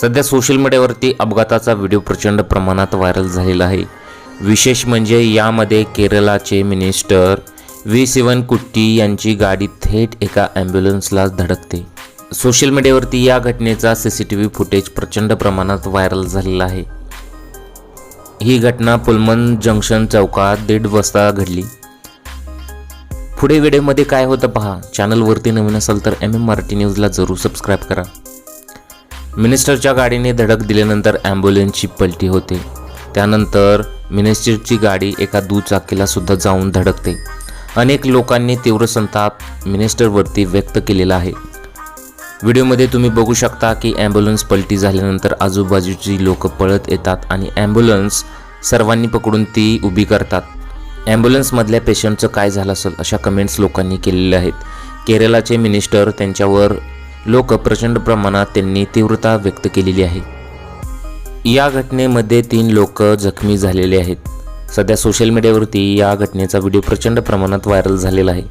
सध्या सोशल मीडियावरती अपघाताचा व्हिडिओ प्रचंड प्रमाणात व्हायरल झालेला आहे. विशेष म्हणजे यामध्ये केरळाचे मिनिस्टर व्ही सेवन कुट्टी यांची गाडी थेट एका ॲम्ब्युलन्सला धडकते. सोशल मीडियावरती या घटनेचा C C T V footage प्रचंड प्रमाणात व्हायरल झालेला आहे. ही घटना पुलमन जंक्शन चौकात दीड वाजता घडली. पुढे व्हिडिओमध्ये काय होतं पहा. चॅनलवरती नवीन असाल तर एम एम मराठी न्यूजला जरूर सबस्क्राईब करा. मिनिस्टरच्या गाडीने धडक दिल्यानंतर ॲम्ब्युलन्सची पलटी होते. त्यानंतर मिनिस्टरची गाडी एका दुचाकीला सुद्धा जाऊन धडकते. अनेक लोकांनी तीव्र संताप मिनिस्टरवरती व्यक्त केलेला आहे. व्हिडिओमध्ये तुम्ही बघू शकता की ॲम्ब्युलन्स पलटी झाल्यानंतर आजूबाजूची लोक पळत येतात आणि ॲम्ब्युलन्स सर्वांनी पकडून ती उभी करतात. ॲम्ब्युलन्समधल्या पेशंटचं काय झालं असेल अशा कमेंट्स लोकांनी केलेल्या आहेत. केरळाचे मिनिस्टर त्यांच्यावर लोक प्रचंड प्रमाणात त्यांनी तीव्रता व्यक्त केलेली आहे. या घटनेमध्ये तीन लोक जखमी झालेले आहेत. सध्या सोशल मीडियावरती या घटनेचा व्हिडिओ प्रचंड प्रमाणात व्हायरल झालेला आहे.